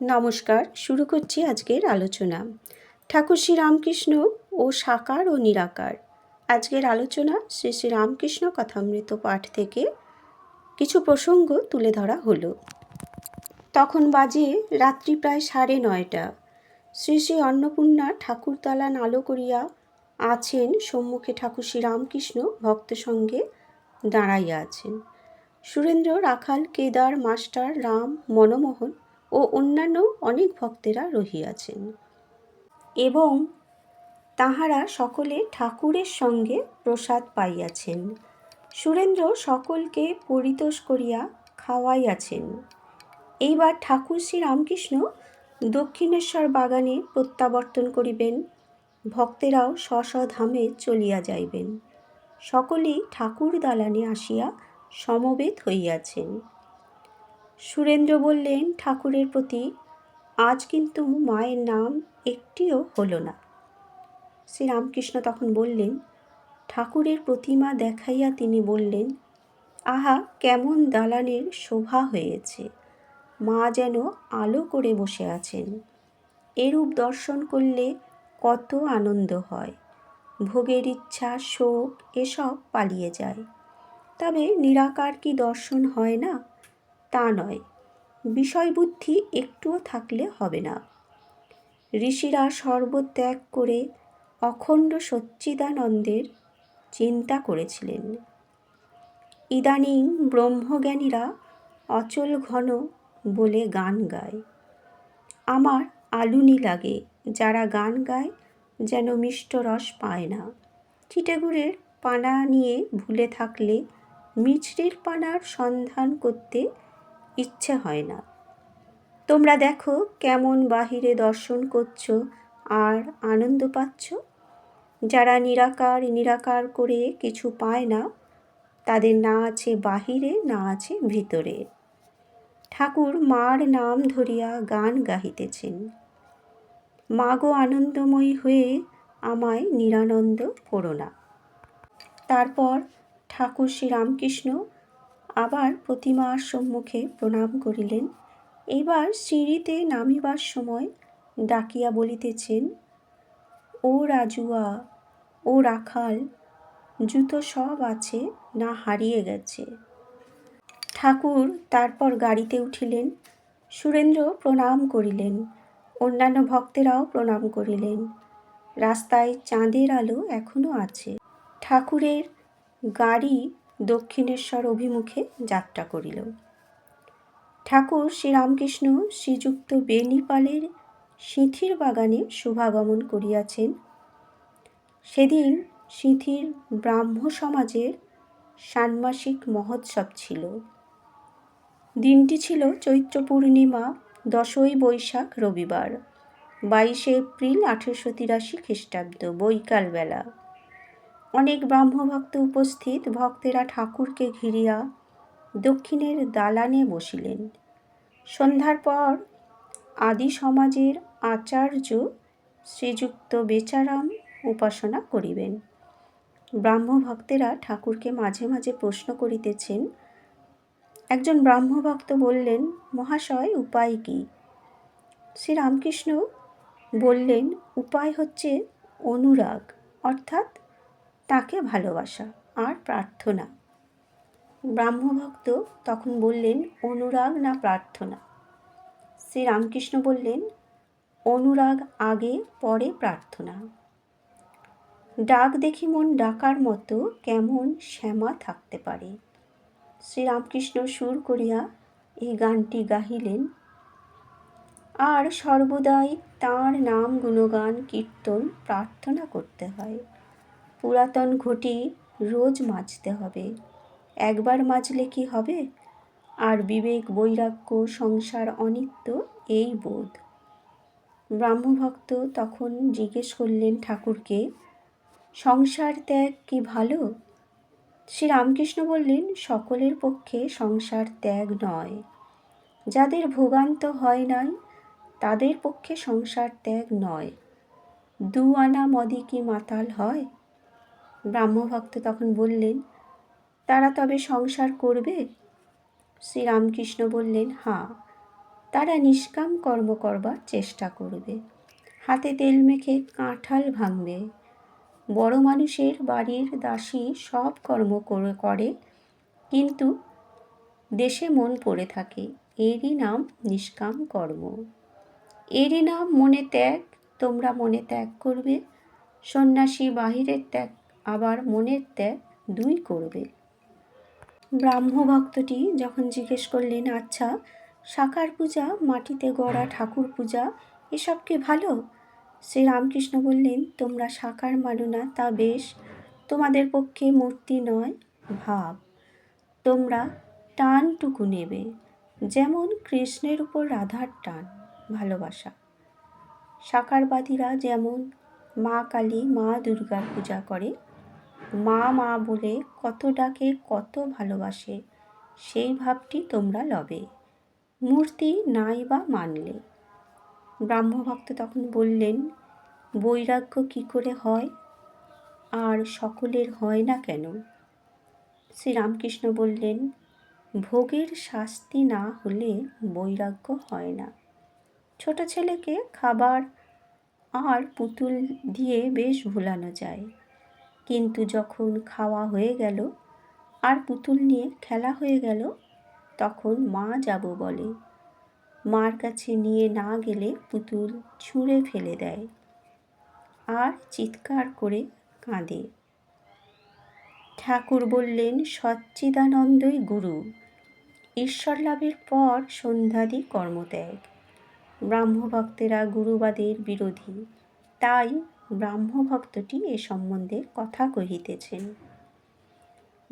নমস্কার, শুরু করছি আজকের আলোচনা। ঠাকুর শ্রী রামকৃষ্ণ ও সাকার ও নিরাকার। আজকের আলোচনা শ্রী শ্রী রামকৃষ্ণ কথামৃত পাঠ থেকে কিছু প্রসঙ্গ তুলে ধরা হলো। তখন বাজে রাত্রি প্রায় সাড়ে নয়টা। শ্রী শ্রী অন্নপূর্ণা ঠাকুরতলা নালো করিয়া আছেন সম্মুখে ঠাকুর শ্রী রামকৃষ্ণ ভক্ত সঙ্গে দাঁড়াইয়া আছেন। সুরেন্দ্র, রাখাল, কেদার, মাস্টার, রাম, মনমোহন ও অন্যান্য অনেক ভক্তেরা রহিয়াছেন। এবং তাহারা সকলে ঠাকুরের সঙ্গে প্রসাদ পাইয়াছেন। সুরেন্দ্র সকলকে পরিতোষ করিয়া খাওয়াইয়াছেন। এইবার ঠাকুর শ্রী রামকৃষ্ণ দক্ষিণেশ্বর বাগানে প্রত্যাবর্তন করিবেন। ভক্তেরাও স্ব ধামে চলিয়া যাইবেন। সকলেই ঠাকুর দালানে আসিয়া সমবেত হইয়াছেন। সুরেন্দ্র বললেন, ঠাকুরের প্রতি আজ কিন্তু মায়ের নাম একটিও হলো না। শ্রীরামকৃষ্ণ তখন বললেন, ঠাকুরের প্রতিমা দেখাইয়া তিনি বললেন, আহা, কেমন দালানের শোভা হয়েছে। মা যেন আলো করে বসে আছেন। এরূপ দর্শন করলে কত আনন্দ হয়। ভোগের ইচ্ছা, শোক, এসব পালিয়ে যায়। তবে নিরাকার কি দর্শন হয় না? তা নয়, বিষয়বুদ্ধি একটুও থাকলে হবে না। ঋষিরা সর্বত্যাগ করে অখণ্ড সচ্চিদানন্দের চিন্তা করেছিলেন। ইদানিং ব্রহ্মজ্ঞানীরা অচল ঘন বলে গান গায়। আমার আলুনি লাগে যারা গান গায় যেন মিষ্ট রস পায় না। চিটেগুড়ের পানা নিয়ে ভুলে থাকলে মিছরির পানার সন্ধান করতে ইচ্ছে হয় না। তোমরা দেখো কেমন বাহিরে দর্শন করছ আর আনন্দ পাচ্ছ। যারা নিরাকার নিরাকার করে কিছু পায় না, তাদের না আছে বাহিরে, না আছে ভিতরে। ঠাকুর মার নাম ধরিয়া গান গাহিতেছেন। মাগো আনন্দময়ী হয়ে আমায় নিরানন্দ করো না। তারপর ঠাকুর শ্রীরামকৃষ্ণ আবার প্রতিমার সম্মুখে প্রণাম করিলেন। এবার সিঁড়িতে নামিবার সময় ডাকিয়া বলিতেছেন, ও রাজুয়া, ও রাখাল, জুতো সব আছে, না হারিয়ে গেছে ঠাকুর তারপর গাড়িতে উঠিলেন, সুরেন্দ্র প্রণাম করিলেন, অন্যান্য ভক্তেরাও প্রণাম করিলেন। রাস্তায় চাঁদের আলো এখনও আছে। ঠাকুরের গাড়ি দক্ষিণেশ্বর অভিমুখে যাত্রা করিল। ঠাকুর শ্রীরামকৃষ্ণ শ্রীযুক্ত বেনিপালের সিঁথির বাগানে শুভাগমন করিয়াছেন। সেদিন সিঁথির ব্রাহ্ম সমাজের ষান্মাসিক মহোৎসব ছিল। দিনটি ছিল চৈত্র পূর্ণিমা, দশই বৈশাখ রবিবার, বাইশে এপ্রিল আঠেরোশো তিরাশি খ্রিস্টাব্দ বৈকালবেলা। অনেক ব্রাহ্মভক্ত উপস্থিত ভক্তেরা ঠাকুরকে ঘিরিয়া দক্ষিণের দালানে বসিলেন। সন্ধ্যার পর আদি সমাজের আচার্য শ্রীযুক্ত বেচারাম উপাসনা করিবেন। ব্রাহ্মভক্তেরা ঠাকুরকে মাঝে মাঝে প্রশ্ন করিতেছেন, একজন ব্রাহ্মভক্ত বললেন, মহাশয়, উপায় কি শ্রীরামকৃষ্ণ বললেন, উপায় হচ্ছে অনুরাগ, অর্থাৎ তাকে ভালোবাসা আর প্রার্থনা। ব্রাহ্মভক্ত তখন বললেন, অনুরাগ না প্রার্থনা? শ্রীরামকৃষ্ণ বললেন, অনুরাগ আগে, পরে প্রার্থনা। ডাক দেখি মন ডাকার মতো কেমন শ্যামা থাকতে পারে। শ্রীরামকৃষ্ণ সুর করিয়া এই গানটি গাহিলেন, আর সর্বদাই তাঁর নাম গুণগান, কীর্তন, প্রার্থনা করতে হয়। পুরাতন ঘটি রোজ মাজতে হবে। একবার মাজলে কি হবে? আর বিবেক, বৈরাগ্য, সংসার অনিত্য এই বোধ। ব্রাহ্মভক্ত তখন জিজ্ঞেস করলেন ঠাকুরকে, সংসার ত্যাগ কি ভালো? শ্রী রামকৃষ্ণ বললেন, সকলের পক্ষে সংসার ত্যাগ নয়। যাদের ভোগান্ত হয় নাই, তাদের পক্ষে সংসার ত্যাগ নয়। দু আনা মদি কি মাতাল হয়? ব্রাহ্মভক্ত তখন বললেন, তারা তবে সংসার করবে? শ্রীরামকৃষ্ণ বললেন, হাঁ, তারা নিষ্কাম কর্ম করবার চেষ্টা করবে। হাতে তেল মেখে কাঁঠাল ভাঙবে। বড় মানুষের বাড়ির দাসী সব কর্ম করে করে, কিন্তু দেশে মন পড়ে থাকে। এরই নাম নিষ্কাম কর্ম। এরই নাম মনে ত্যাগ, তোমরা মনে ত্যাগ করবে। সন্ন্যাসী বাহিরের ত্যাগ আবার মনের ত্যাগ দুই করবে। ব্রাহ্ম ভক্তটি যখন জিজ্ঞেস করলেন আচ্ছা সাকার পূজা, মাটিতে গড়া ঠাকুর পূজা, এসব কি ভালো? শ্রী রামকৃষ্ণ বললেন, তোমরা সাকার মানো না, তা বেশ। তোমাদের পক্ষে মূর্তি নয়, ভাব। তোমরা টানটুকু নেবে, যেমন কৃষ্ণের উপর রাধার টান, ভালোবাসা। সাকারবাদীরা যেমন মা কালী, মা দুর্গার পূজা করে মা মা বলে কত ডাকে, কত ভালোবাসে, সেই ভাবটি তোমরা লবে। মূর্তি নাই বা মানলে। ব্রাহ্মভক্ত তখন বললেন, বৈরাগ্য কি করে হয়? আর সকলের হয় না কেন? শ্রীরামকৃষ্ণ বললেন, ভোগের শাস্তি না হলে বৈরাগ্য হয় না। ছোট ছেলেকে খাবার আর পুতুল দিয়ে বেশ ভুলানো যায়। কিন্তু যখন খাওয়া হয়ে গেল আর পুতুল নিয়ে খেলা হয়ে গেল, তখন মা যাব বলে। মার কাছে নিয়ে না গেলে পুতুল ছুঁড়ে ফেলে দেয় আর চিৎকার করে কাঁদে। ঠাকুর বললেন, সচ্চিদানন্দই গুরু। ঈশ্বর লাভের পর সন্ধ্যাদি কর্মত্যাগ। ব্রাহ্মভক্তেরা গুরুবাদের বিরোধী। তাই ব্রাহ্মভক্তটি এ সম্বন্ধে কথা কহিতেছেন।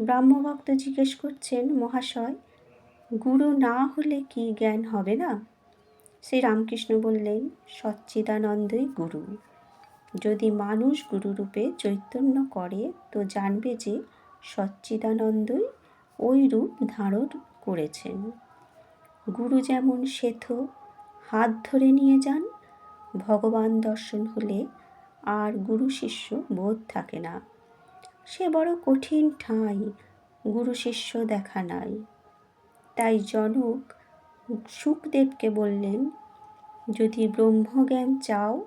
ব্রাহ্মভক্ত জিজ্ঞেস করছেন, মহাশয়, গুরু না হলে কি জ্ঞান হবে না? শ্রী রামকৃষ্ণ বললেন, সচ্চিদানন্দই গুরু। যদি মানুষ গুরুরূপে চৈতন্য করে, তো জানবে যে সচ্চিদানন্দই ওই রূপ ধারণ করেছেন। গুরু যেমন শ্বেত হাত ধরে নিয়ে যান, ভগবান দর্শন হলে আর গুরু শিষ্য বোধ থাকে না। সে বড় কঠিন ঠাঁই, গুরু শিষ্য দেখা নাই। তাই জনক সুখদেবকে বললেন, যদি ব্রহ্মজ্ঞান চাও,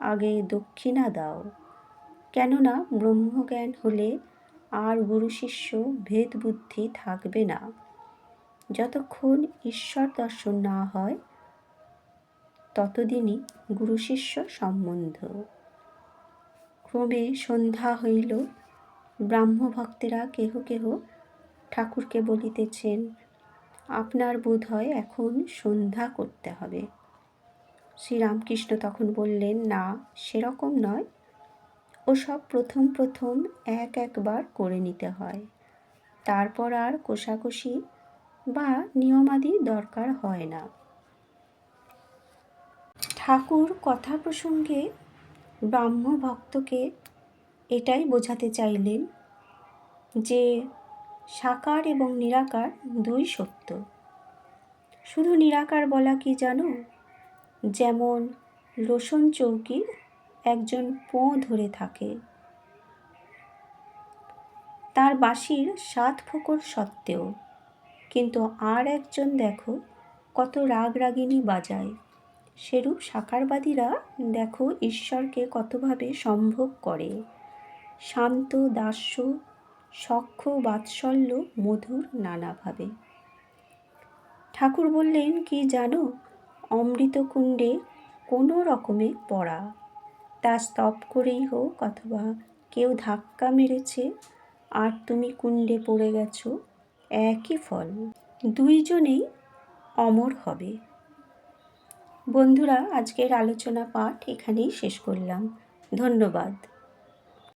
আগে দক্ষিণা দাও। কেননা ব্রহ্মজ্ঞান হলে আর গুরু শিষ্য ভেদ বুদ্ধি থাকবে না। যতক্ষণ ঈশ্বর দর্শন না হয়, ততদিনই গুরু শিষ্য সম্বন্ধ। ক্রমে সন্ধ্যা হইল। ব্রাহ্মভক্তেরা কেহ কেহ ঠাকুরকে বলিতেছেন, আপনার বোধ হয় এখন সন্ধ্যা করতে হবে। শ্রীরামকৃষ্ণ তখন বললেন, না, সেরকম নয়। ওসব প্রথম প্রথম এক একবার করে নিতে হয়। তারপর আর কোষাকষি বা নিয়মাদি দরকার হয় না। ঠাকুর কথা প্রসঙ্গে ব্রাহ্ম ভক্তকে এটাই বোঝাতে চাইলেন যে সাকার এবং নিরাকার দুই সত্য। শুধু নিরাকার বলা কি জানো? যেমন রোশন চৌকির একজন পোঁ ধরে থাকে। তার বাঁশির সাত ফোকর সত্ত্বেও, কিন্তু আর একজন দেখো কত রাগ রাগিনী বাজায়। সেরূপ সাকারবাদীরা দেখো ঈশ্বরকে কতভাবে সম্ভব করে। শান্ত, দাস্য, সক্ষ, বাৎসল্য, মধুর নানাভাবে। ঠাকুর বললেন, কি জানো, অমৃতকুণ্ডে কোনো রকমে পড়া। তা স্তব করেই হোক অথবা কেউ ধাক্কা মেরেছে, আর তুমি কুণ্ডে পড়ে গেছো, একই ফল। দুইজনেই অমর হবে। বন্ধুরা আজকের আলোচনা পাঠ এখানেই শেষ করলাম। ধন্যবাদ।